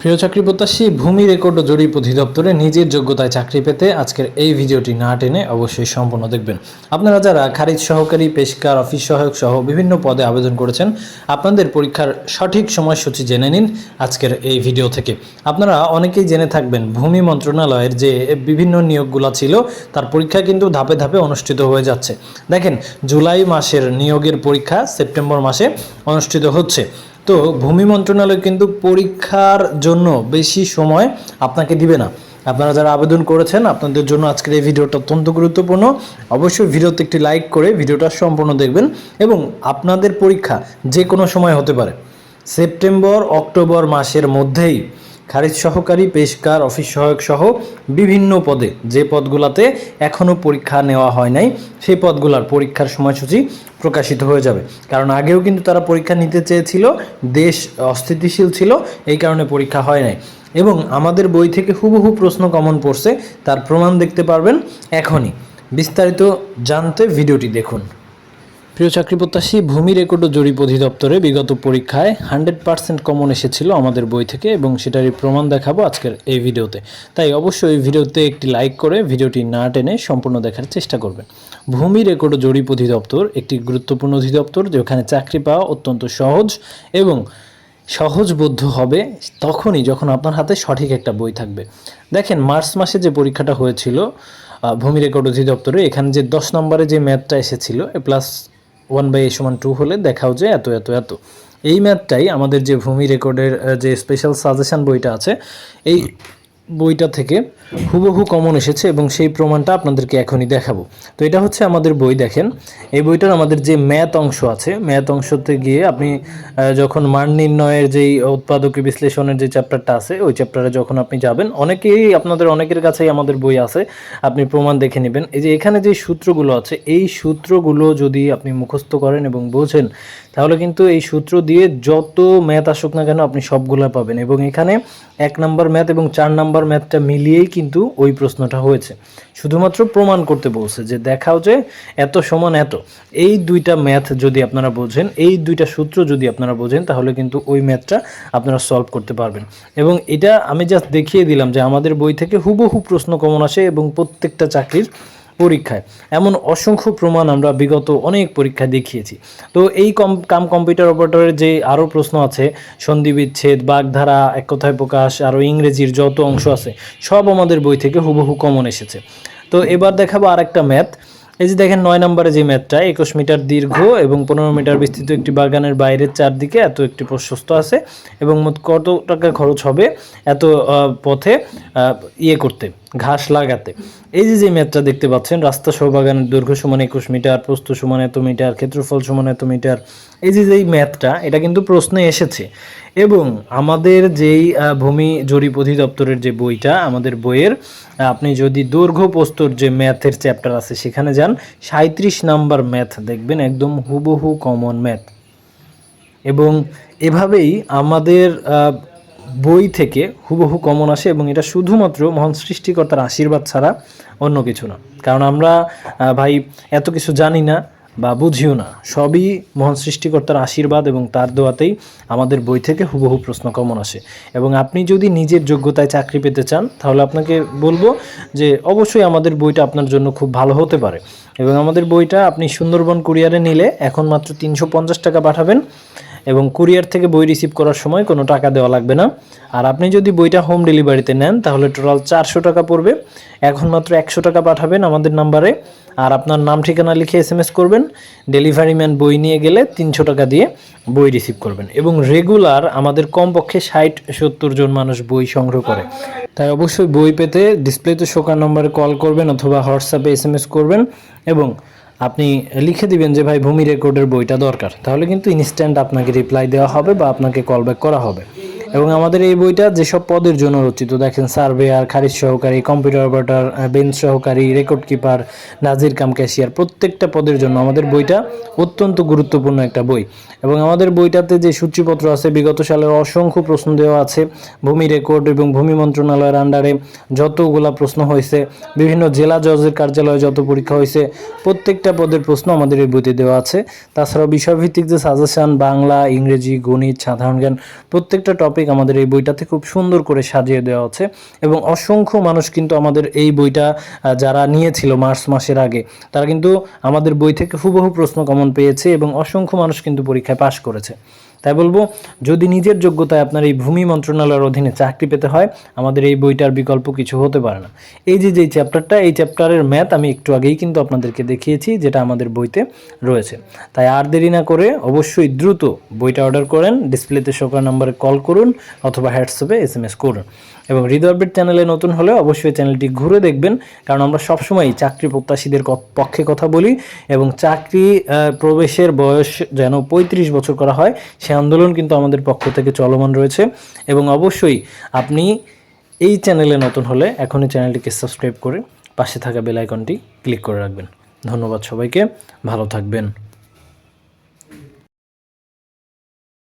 প্রিয় চাকরি প্রত্যাশী, ভূমি রেকর্ড ও জরিপ অধিদপ্তরে নিজের যোগ্যতায় চাকরি পেতে আজকের এই ভিডিওটি না টেনে অবশ্যই সম্পূর্ণ দেখবেন। আপনারা যারা খারিজ সহকারী, পেশকার, অফিস সহায়ক সহ বিভিন্ন পদে আবেদন করেছেন, আপনাদের পরীক্ষার সঠিক সময়সূচি জেনে নিন আজকের এই ভিডিও থেকে। আপনারা অনেকেই জেনে থাকবেন, ভূমি মন্ত্রণালয়ের যে বিভিন্ন নিয়োগগুলো ছিল, তার পরীক্ষা কিন্তু ধাপে ধাপে অনুষ্ঠিত হয়ে যাচ্ছে। দেখেন, জুলাই মাসের নিয়োগের পরীক্ষা সেপ্টেম্বর মাসে অনুষ্ঠিত হচ্ছে। তো ভূমি মন্ত্রণালয় কিন্তু পরীক্ষার জন্য বেশি সময় আপনাকে দিবে না। আপনারা যারা আবেদন করেছেন, আপনাদের জন্য আজকের এই ভিডিওটা অত্যন্ত গুরুত্বপূর্ণ। অবশ্যই ভিডিওতে একটি লাইক করে ভিডিওটা সম্পূর্ণ দেখবেন এবং আপনাদের পরীক্ষা যে কোনো সময় হতে পারে। সেপ্টেম্বর, অক্টোবর মাসের মধ্যেই খারিজ সহকারী, পেশকার, অফিস সহায়ক সহ বিভিন্ন পদে যে পদগুলাতে এখনও পরীক্ষা নেওয়া হয় নাই, সেই পদগুলার পরীক্ষার সময়সূচি প্রকাশিত হয়ে যাবে। কারণ আগেও কিন্তু তারা পরীক্ষা নিতে চেয়েছিল, দেশ অস্থিতিশীল ছিল, এই কারণে পরীক্ষা হয় নাই। এবং আমাদের বই থেকে হুবহু প্রশ্ন কমন পড়ছে, তার প্রমাণ দেখতে পারবেন এখনই। বিস্তারিত জানতে ভিডিওটি দেখুন। প্রিয় চাকরি প্রত্যাশী, ভূমি রেকর্ড ও জরিপ অধিদপ্তরে বিগত পরীক্ষায় হান্ড্রেড পার্সেন্ট কমন এসেছিল আমাদের বই থেকে এবং সেটারই প্রমাণ দেখাবো আজকের এই ভিডিওতে। তাই অবশ্যই এই ভিডিওতে একটি লাইক করে ভিডিওটি না টেনে সম্পূর্ণ দেখার চেষ্টা করবেন। ভূমি রেকর্ড ও জরিপ অধিদপ্তর একটি গুরুত্বপূর্ণ অধিদপ্তর যেখানে চাকরি পাওয়া অত্যন্ত সহজ এবং সহজবোধ্য হবে তখনই যখন আপনার হাতে সঠিক একটা বই থাকবে। দেখেন, মার্চ মাসে যে পরীক্ষাটা হয়েছিল ভূমি রেকর্ড অধিদপ্তরে, এখানে যে দশ নম্বরে যে ম্যাথটা এসেছিল প্লাস ওয়ান বাই এ সমান টু হলে দেখাও যে এত এত এত। এই ম্যাথটাই আমাদের যে ভূমি রেকর্ডের যে স্পেশাল সাজেশন বইটা আছে, এই বইটা থেকে হুবহু কমন এসেছে এবং সেই প্রমাণটা আপনাদেরকে এখনই দেখাবো। তো এটা হচ্ছে আমাদের বই, দেখেন। এই বইটার আমাদের যে ম্যাথ অংশ আছে, ম্যাথ অংশতে গিয়ে আপনি যখন মান নির্ণয়ের যেই উৎপাদকী বিশ্লেষণের যে চ্যাপ্টারটা আছে, ওই চ্যাপ্টারে যখন আপনি যাবেন, অনেকেই আপনাদের, অনেকের কাছেই আমাদের বই আছে, আপনি প্রমাণ দেখে নেবেন। এই যে এখানে যে সূত্রগুলো আছে, এই সূত্রগুলো যদি আপনি মুখস্থ করেন এবং বোঝেন, তাহলে কিন্তু এই সূত্র দিয়ে যত ম্যাথ আসুক না কেন আপনি সবগুলো পাবেন। এবং এখানে এক নাম্বার ম্যাথ এবং চার নাম্বার ম্যাথটা মিলিয়েই কিন্তু ওই প্রশ্নটা হয়েছে। শুধুমাত্র প্রমাণ করতে বলছে যে দেখাও যে এত সমান এত। এই দুইটা ম্যাথ যদি আপনারা বোঝেন, এই দুইটা সূত্র যদি আপনারা বোঝেন, তাহলে কিন্তু ওই ম্যাথটা আপনারা সলভ করতে পারবেন। এবং এটা আমি জাস্ট দেখিয়ে দিলাম যে আমাদের বই থেকে হুবহু প্রশ্ন কমন আসে এবং প্রত্যেকটা চাকরির পরীক্ষায়। এমন অসংখ্য প্রমাণ আমরা বিগত অনেক পরীক্ষায় দেখিয়েছি। তো এই কম, কাম কম্পিউটার অপারেটরের যে আরও প্রশ্ন আছে সন্ধি বিচ্ছেদ বাগধারা, এক কথায় প্রকাশ, আরও ইংরেজির যত অংশ আছে, সব আমাদের বই থেকে হুবহু কমন এসেছে। তো এবার দেখাবো আরেকটা ম্যাথ। এই যে দেখেন নয় নম্বরে যে ম্যাথটা, একুশ মিটার দীর্ঘ এবং পনেরো মিটার বিস্তৃত একটি বাগানের বাইরের চারদিকে এত একটি প্রশস্ত আছে এবং মোট কত টাকা খরচ হবে এত পথে ইয়ে করতে। ঘাস লাগাতে। এই যে যে ম্যাথটা দেখতে পাচ্ছেন, রাস্তা সহ বাগানের দৈর্ঘ্য সমান একুশ মিটার, প্রস্থ সমান এত মিটার, ক্ষেত্রফল সমান এত মিটার, এই যে যেই ম্যাথটা এটা কিন্তু প্রশ্নে এসেছে। এবং আমাদের যেই ভূমি জরিপ অধিদপ্তরের যে বইটা, আমাদের বইয়ের আপনি যদি দৈর্ঘ্য প্রস্তর যে ম্যাথের চ্যাপ্টার আছে, সেখানে যান সাঁত্রিশ নাম্বার ম্যাথ দেখবেন, একদম হুবহু কমন ম্যাথ। এবং এভাবেই আমাদের বই থেকে হুবহু কমন আসে এবং এটা শুধুমাত্র মহান সৃষ্টিকর্তার আশীর্বাদ ছাড়া অন্য কিছু না। কারণ আমরা ভাই, এত কিছু জানি না বা বুঝিও না। সবই মহান সৃষ্টিকর্তার আশীর্বাদ এবং তার দোয়াতেই আমাদের বই থেকে হুবহু প্রশ্ন কমন আসে। এবং আপনি যদি নিজের যোগ্যতায় চাকরি পেতে চান, তাহলে আপনাকে বলব যে অবশ্যই আমাদের বইটা আপনার জন্য খুব ভালো হতে পারে। এবং আমাদের বইটা আপনি সুন্দরবন কুরিয়ারে নিলে এখন মাত্র তিনশো পঞ্চাশ টাকা পাঠাবেন। এবং কুরিয়ার থেকে বই রিসিভ করার সময় কোনো টাকা দেওয়া লাগবে না। আর আপনি যদি বইটা হোম ডেলিভারিতে নেন, তাহলে টোটাল চারশো টাকা পড়বে। এখন মাত্র একশো টাকা পাঠাবেন আমাদের নাম্বারে। আর আপনার নাম, ঠিকানা লিখে এস করবেন। ডেলিভারি ম্যান বই নিয়ে গেলে তিনশো টাকা দিয়ে বই রিসিভ করবেন। এবং রেগুলার আমাদের কমপক্ষে ষাট, সত্তর জন মানুষ বই সংগ্রহ করে। তাই অবশ্যই বই পেতে ডিসপ্লেতে শোকার নম্বরে কল করবেন অথবা হোয়াটসঅ্যাপে এস এম এস করবেন। এবং আপনি লিখে দিবেন যে, ভাই, ভূমি রেকর্ডের বইটা দরকার। তাহলে কিন্তু ইনস্ট্যান্ট আপনাকে রিপ্লাই দেওয়া হবে বা আপনাকে কল ব্যাক করা হবে। এবং আমাদের এই বইটা যেসব পদের জন্য রচিত, দেখেন সার্ভেয়ার, খারিজ সহকারী, কম্পিউটার অপারেটর, বেঞ্চ সহকারী, রেকর্ড কিপার, নাজির কাম ক্যাশিয়ার, প্রত্যেকটা পদের জন্য আমাদের বইটা অত্যন্ত গুরুত্বপূর্ণ একটা বই। এবং আমাদের বইটাতে যে সূচিপত্র আছে, বিগত সালের অসংখ্য প্রশ্ন দেওয়া আছে, ভূমি রেকর্ড এবং ভূমি মন্ত্রণালয়ের আন্ডারে যতগুলা প্রশ্ন হয়েছে, বিভিন্ন জেলা জজের কার্যালয়ে যত পরীক্ষা হয়েছে, প্রত্যেকটা পদের প্রশ্ন আমাদের এই বইতে দেওয়া আছে। তাছাড়াও বিষয়ভিত্তিক যে সাজেশন, বাংলা, ইংরেজি, গণিত, সাধারণ জ্ঞান, প্রত্যেকটা টপিক টপিক আমাদের এই বইটাতে খুব সুন্দর করে সাজিয়ে দেওয়া হচ্ছে এবং অসংখ্য মানুষ কিন্তু আমাদের এই বইটা যারা নিয়েছিল মার্চ মাসের আগে, তারা কিন্তু আমাদের বই থেকে হুবহু প্রশ্ন কমন পেয়েছে এবং অসংখ্য মানুষ কিন্তু পরীক্ষায় পাশ করেছে। তাই বলব, যদি নিজের যোগ্যতায় আপনার এই ভূমি মন্ত্রণালয়ের অধীনে চাকরি পেতে হয়, আমাদের এই বইটার বিকল্প কিছু হতে পারে না। এই যে যে চ্যাপ্টারটা এই চ্যাপ্টারের ম্যাথ আমি একটু আগেই কিন্তু আপনাদেরকে দেখিয়েছি, যেটা আমাদের বইতে রয়েছে। তাই আর দেরি না করে অবশ্যই দ্রুত বইটা অর্ডার করেন ডিসপ্লেতে শোকার নম্বরে কল করুন, অথবা হোয়াটসঅ্যাপে এস এম এস করুন। এবং হৃদয়বেট চ্যানেলে নতুন হলে অবশ্যই চ্যানেলটি ঘুরে দেখবেন। কারণ আমরা সবসময় চাকরি প্রত্যাশীদের পক্ষে কথা বলি এবং চাকরি প্রবেশের বয়স যেন পঁয়ত্রিশ বছর করা হয়, সে আন্দোলন কিন্তু আমাদের পক্ষ থেকে চলমান রয়েছে। এবং অবশ্যই আপনি এই চ্যানেলে নতুন হলে এখনই চ্যানেলটিকে সাবস্ক্রাইব করে পাশে থাকা বেল আইকনটি ক্লিক করে রাখবেন। ধন্যবাদ সবাইকে, ভালো থাকবেন।